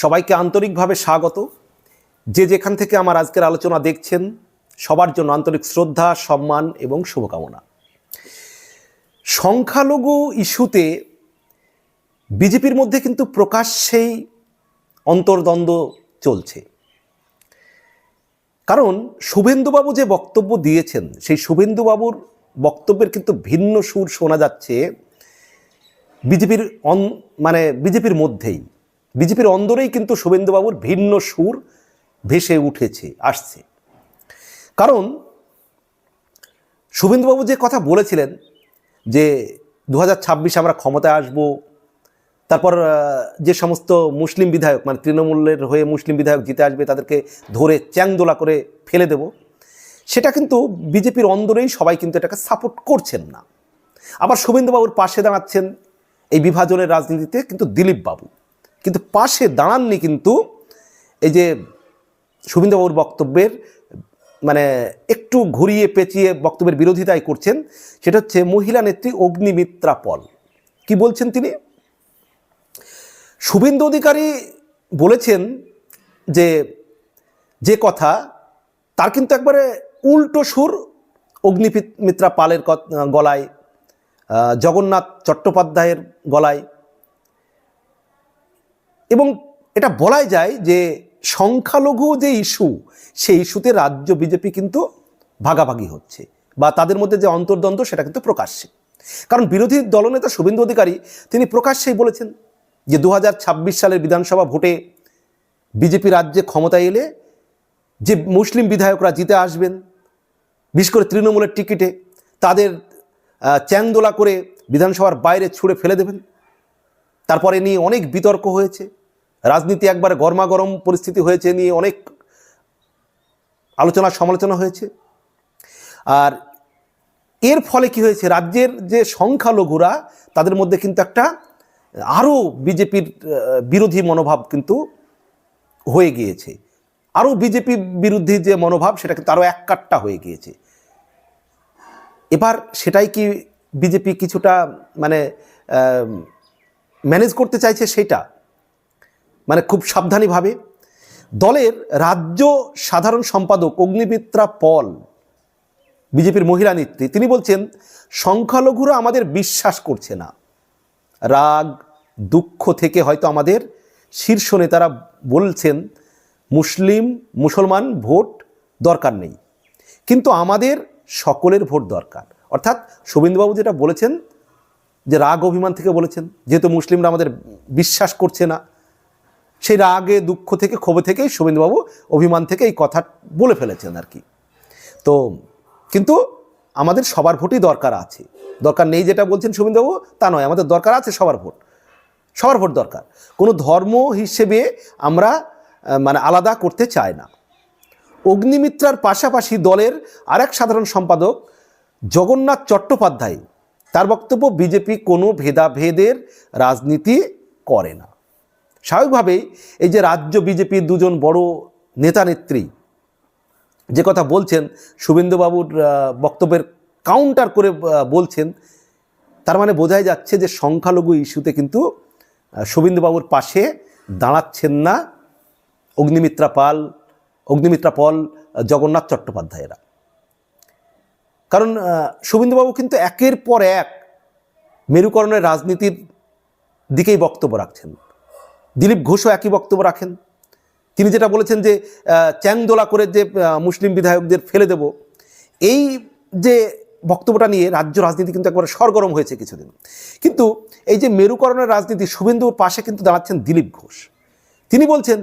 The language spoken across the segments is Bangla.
সবাইকে আন্তরিকভাবে স্বাগত। যে যেখান থেকে আমার আজকের আলোচনা দেখছেন, সবার জন্য আন্তরিক শ্রদ্ধা, সম্মান এবং শুভকামনা। সংখ্যালঘু ইস্যুতে বিজেপির মধ্যে কিন্তু প্রকাশ্যেই অন্তর্দ্বন্দ্ব চলছে। কারণ শুভেন্দুবাবু যে বক্তব্য দিয়েছেন, সেই শুভেন্দুবাবুর বক্তব্যের কিন্তু ভিন্ন সুর শোনা যাচ্ছে বিজেপির অন মানে বিজেপির মধ্যেই। বিজেপির অন্দরেই কিন্তু শুভেন্দুবাবুর ভিন্ন সুর ভেসে উঠেছে, আসছে। কারণ শুভেন্দুবাবু যে কথা বলেছিলেন যে দু আমরা ক্ষমতায় আসব, তারপর যে সমস্ত মুসলিম বিধায়ক মানে তৃণমূলের হয়ে মুসলিম বিধায়ক জিতে আসবে, তাদেরকে ধরে চ্যাংদোলা করে ফেলে দেব, সেটা কিন্তু বিজেপির অন্দরেই সবাই কিন্তু এটাকে সাপোর্ট করছেন না। আবার শুভেন্দুবাবুর পাশে দাঁড়াচ্ছেন এই বিভাজনের রাজনীতিতে কিন্তু দিলীপ বাবু কিন্তু পাশে দাঁড়াননি কিন্তু এই যে শুভেন্দুবাবুর বক্তব্যের মানে একটু ঘুরিয়ে পেঁচিয়ে বক্তব্যের বিরোধিতাই করছেন, সেটা হচ্ছে মহিলা নেত্রী অগ্নিমিত্রা পল। কি বলছেন তিনি? শুভেন্দু অধিকারী বলেছেন যে যে কথা, তার কিন্তু একবারে উল্টো সুর অগ্নিমিত্রা পালের গলায় জগন্নাথ চট্টোপাধ্যায়ের গলায়। এবং এটা বলাই যায় যে সংখ্যালঘু যে ইস্যু, সেই ইস্যুতে রাজ্য বিজেপি কিন্তু ভাগাভাগি হচ্ছে বা তাদের মধ্যে যে অন্তর্দ্বন্দ্ব সেটা কিন্তু প্রকাশ্যে। কারণ বিরোধী দলনেতা শুভেন্দু অধিকারী তিনি প্রকাশ্যেই বলেছেন যে দু হাজার ছাব্বিশ সালের বিধানসভা ভোটে বিজেপি রাজ্যে ক্ষমতায় এলে যে মুসলিম বিধায়করা জিতে আসবেন, বিশেষ করে তৃণমূলের টিকিটে তাদের চ্যাংদোলা করে বিধানসভার বাইরে ছুঁড়ে ফেলে দেবেন। তারপরে নিয়ে অনেক বিতর্ক হয়েছে। রাজনীতি একবারে গরমাগরম পরিস্থিতি হয়েছে নিয়ে অনেক আলোচনা সমালোচনা হয়েছে। আর এর ফলে কি হয়েছে? রাজ্যের যে সংখ্যালঘুরা, তাদের মধ্যে কিন্তু একটা আরও বিজেপির বিরোধী মনোভাব কিন্তু হয়ে গিয়েছে। আরও বিজেপি বিরোধী যে মনোভাব, সেটা কিন্তু আরও এক কাট্টা হয়ে গিয়েছে। এবার সেটাই কি বিজেপি কিছুটা মানে ম্যানেজ করতে চাইছে সেটা মানে খুব সাবধানীভাবে। দলের রাজ্য সাধারণ সম্পাদক অগ্নিমিত্রা পল, বিজেপির মহিলা নেত্রী, তিনি বলছেন, সংখ্যালঘুরা আমাদের বিশ্বাস করছে না। রাগ, দুঃখ থেকে হয়তো আমাদের শীর্ষ নেতারা বলছেন, মুসলিম, মুসলমান ভোট দরকার নেই। কিন্তু আমাদের সকলের ভোট দরকার। অর্থাৎ শুভেন্দুবাবু যেটা বলেছেন যে রাগ অভিমান থেকে বলেছেন, যেহেতু মুসলিমরা আমাদের বিশ্বাস করছে না, সেই রাগে, দুঃখ থেকে, ক্ষোভে থেকেই শুভেন্দুবাবু অভিমান থেকে এই কথা বলে ফেলেছেন আর কি। তো কিন্তু আমাদের সবার ভোটই দরকার আছে। দরকার নেই যেটা বলছেন শুভেন্দুবাবু, তা নয়, আমাদের দরকার আছে সবার ভোট। সবার ভোট দরকার। কোনো ধর্ম হিসেবে আমরা মানে আলাদা করতে চাই না। অগ্নিমিত্রার পাশাপাশি দলের আরেক সাধারণ সম্পাদক জগন্নাথ চট্টোপাধ্যায় তার বক্তব্য বিজেপি কোনো ভেদাভেদের রাজনীতি করে না। স্বাভাবিকভাবেই এই যে রাজ্য বিজেপির দুজন বড় নেতা নেত্রী যে কথা বলছেন, শুভেন্দুবাবুর বক্তব্যের কাউন্টার করে বলছেন, তার মানে বোঝাই যাচ্ছে যে সংখ্যালঘু ইস্যুতে কিন্তু শুভেন্দুবাবুর পাশে দাঁড়াচ্ছেন না অগ্নিমিত্রা পাল, অগ্নিমিত্রা পল, জগন্নাথ চট্টোপাধ্যায়েরা। কারণ শুভেন্দুবাবু কিন্তু একের পর এক মেরুকরণের রাজনীতির দিকেই বক্তব্য রাখছেন। দিলীপ ঘোষও একই বক্তব্য রাখেন। তিনি যেটা বলেছেন যে চ্যাংদোলা করে যে মুসলিম বিধায়কদের ফেলে দেব, এই যে বক্তব্যটা নিয়ে রাজ্য রাজনীতি কিন্তু একবারে সরগরম হয়েছে কিছুদিন। কিন্তু এই যে মেরুকরণের রাজনীতি, শুভেন্দুর পাশে কিন্তু দাঁড়াচ্ছেন দিলীপ ঘোষ। তিনি বলছেন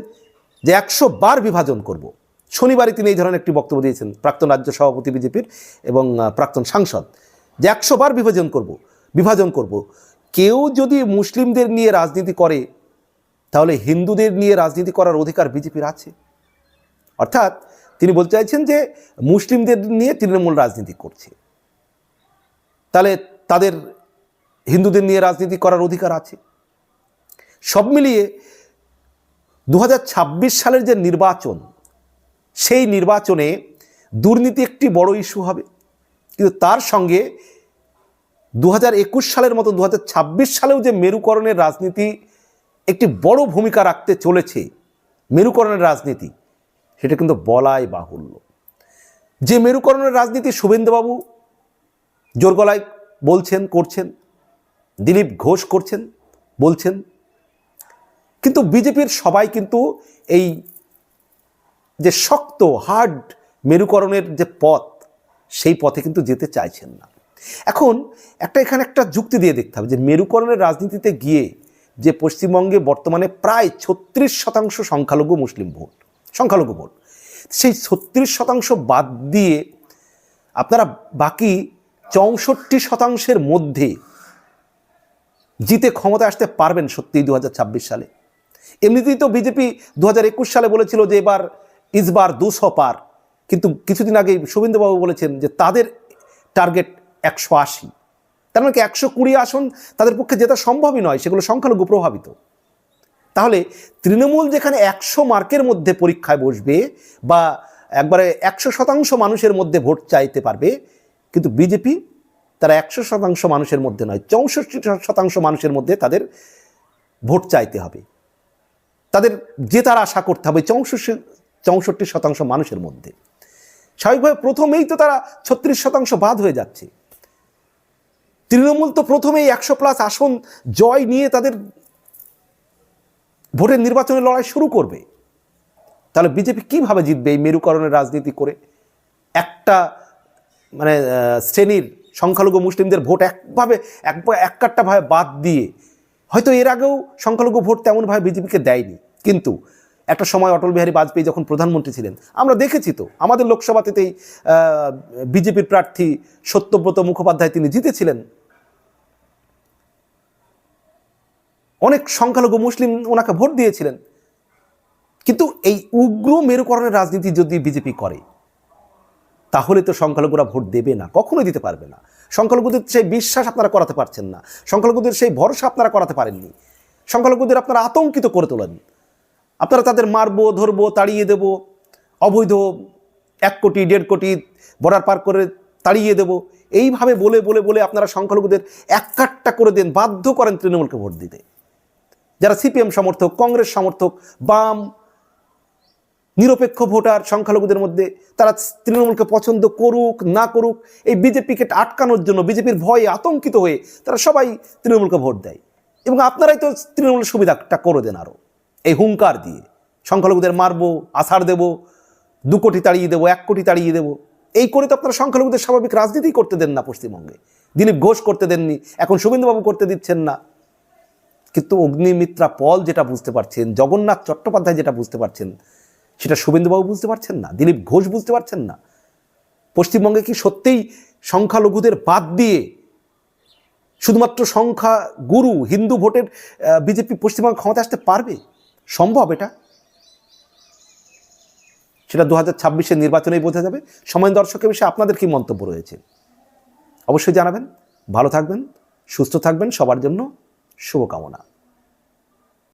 যে, একশো বার বিভাজন করব। শনিবারই তিনি এই ধরনের একটি বক্তব্য দিয়েছেন। প্রাক্তন রাজ্য সভাপতি বিজেপির এবং প্রাক্তন সাংসদ। যে একশো বার বিভাজন করব বিভাজন করব। কেউ যদি মুসলিমদের নিয়ে রাজনীতি করে, তাহলে হিন্দুদের নিয়ে রাজনীতি করার অধিকার বিজেপির আছে। অর্থাৎ তিনি বলতে চাইছেন যে, মুসলিমদের নিয়ে তৃণমূল রাজনীতি করছে। তাহলে তাদের হিন্দুদের নিয়ে রাজনীতি করার অধিকার আছে। সব মিলিয়ে দু হাজার ছাব্বিশ সালের যে নির্বাচন সেই নির্বাচনে দুর্নীতি একটি বড় ইস্যু হবে। কিন্তু তার সঙ্গে দু হাজার একুশ সালের মতো দু হাজার ছাব্বিশ সালেও যে মেরুকরণের রাজনীতি একটি বড় ভূমিকা রাখতে চলেছে, মেরুকরণের রাজনীতি, সেটা কিন্তু বলাই বাহুল্য। যে মেরুকরণের রাজনীতি শুভেন্দুবাবু জোর গলায় বলছেন, করছেন, দিলীপ ঘোষ করছেন, বলছেন, কিন্তু বিজেপির সবাই কিন্তু এই যে শক্ত হার্ড মেরুকরণের যে পথ, সেই পথে কিন্তু যেতে চাইছেন না। এখন একটা এখানে একটা যুক্তি দিয়ে দেখতে হবে যে মেরুকরণের রাজনীতিতে গিয়ে যে পশ্চিমবঙ্গে বর্তমানে প্রায় ছত্রিশ শতাংশ সংখ্যালঘু মুসলিম ভোট, সংখ্যালঘু ভোট, সেই ছত্রিশ শতাংশ বাদ দিয়ে আপনারা বাকি চৌষট্টি শতাংশের মধ্যে জিতে ক্ষমতা আসতে পারবেন সত্যিই দু হাজার ছাব্বিশ সালে। এমনিতেই তো বিজেপি দু হাজার একুশ সালে বলেছিল যে এবার ইসবার দুশো পার। কিন্তু কিছুদিন আগে শুভেন্দুবাবু বলেছেন যে তাদের টার্গেট একশো আশি। তার মানে কি একশো কুড়ি আসন তাদের পক্ষে জেতা সম্ভবই নয়, সেগুলো সংখ্যালঘু প্রভাবিত। তাহলে তৃণমূল যেখানে একশো মার্কের মধ্যে পরীক্ষায় বসবে বা একবারে একশো শতাংশ মানুষের মধ্যে ভোট চাইতে পারবে, কিন্তু বিজেপি তারা একশো শতাংশ মানুষের মধ্যে নয়, চৌষট্টি শতাংশ মানুষের মধ্যে তাদের ভোট চাইতে হবে। তাদের জেতার আশা করতে হবে, চৌষট্টি চৌষট্টি শতাংশ মানুষের মধ্যে। স্বাভাবিকভাবে প্রথমেই তো তারা ছত্রিশ শতাংশ বাদ হয়ে যাচ্ছে। তৃণমূল তো প্রথমেই একশো প্লাস আসন জয় নিয়ে তাদের ভোটের নির্বাচনের লড়াই শুরু করবে। তাহলে বিজেপি কীভাবে জিতবে এই মেরুকরণের রাজনীতি করে? একটা মানে শ্রেণির সংখ্যালঘু মুসলিমদের ভোট একভাবে, এক এককাট্টাভাবে বাদ দিয়ে, হয়তো এর আগেও সংখ্যালঘু ভোট তেমনভাবে বিজেপিকে দেয়নি। কিন্তু একটা সময় অটল বিহারী বাজপেয়ী যখন প্রধানমন্ত্রী ছিলেন, আমরা দেখেছি তো, আমাদের লোকসভাতেই বিজেপির প্রার্থী সত্যব্রত মুখোপাধ্যায় তিনি জিতেছিলেন। অনেক সংখ্যালঘু মুসলিম ওনাকে ভোট দিয়েছিলেন। কিন্তু এই উগ্র মেরুকরণের রাজনীতি যদি বিজেপি করে, তাহলে তো সংখ্যালঘুরা ভোট দেবে না, কখনোই দিতে পারবে না। সংখ্যালঘুদের সেই বিশ্বাস আপনারা করাতে পারছেন না, সংখ্যালঘুদের সেই ভরসা আপনারা করাতে পারেননি। সংখ্যালঘুদের আপনারা আতঙ্কিত করে তোলেন। আপনারা তাদের মারবো, ধরবো, তাড়িয়ে দেব, অবৈধ এক কোটি, দেড় কোটি বর্ডার পার করে তাড়িয়ে দেব। এইভাবে বলে বলে বলে আপনারা সংখ্যালঘুদের এক কাট্টা করে দেন, বাধ্য করেন তৃণমূলকে ভোট দিতে। যারা সিপিএম সমর্থক, কংগ্রেস সমর্থক, বাম, নিরপেক্ষ ভোটার, সংখ্যালঘুদের মধ্যে, তারা তৃণমূলকে পছন্দ করুক, না করুক, এই বিজেপিকে আটকানোর জন্য, বিজেপির ভয়ে আতঙ্কিত হয়ে তারা সবাই তৃণমূলকে ভোট দেয়। এবং আপনারাই তো তৃণমূলের সুবিধাটা করে দেন আরও এই হুঙ্কার দিয়ে সংখ্যালঘুদের মারবো আষাঢ় দেবো, দু কোটি তাড়িয়ে দেবো, এক কোটি তাড়িয়ে দেবো। এই করে তো আপনারা সংখ্যালঘুদের স্বাভাবিক রাজনীতি করতে দেন না পশ্চিমবঙ্গে। দিলীপ ঘোষ করতে দেননি, এখন শুভেন্দুবাবু করতে দিচ্ছেন না। কিন্তু অগ্নিমিত্রা পল যেটা বুঝতে পারছেন, জগন্নাথ চট্টোপাধ্যায় যেটা বুঝতে পারছেন, সেটা শুভেন্দুবাবু বুঝতে পারছেন না? দিলীপ ঘোষ বুঝতে পারছেন না? পশ্চিমবঙ্গে কি সত্যিই সংখ্যালঘুদের বাদ দিয়ে শুধুমাত্র সংখ্যা গুরু হিন্দু ভোটের বিজেপি পশ্চিমবঙ্গ ক্ষমতা আসতে পারবে? সম্ভব এটা? সেটা দু হাজার ছাব্বিশের নির্বাচনেই বোঝা যাবে। সময় দর্শকের বিষয়ে আপনাদের কি মন্তব্য রয়েছে? অবশ্যই জানাবেন। ভালো থাকবেন, সুস্থ থাকবেন। সবার জন্য শুভকামনা।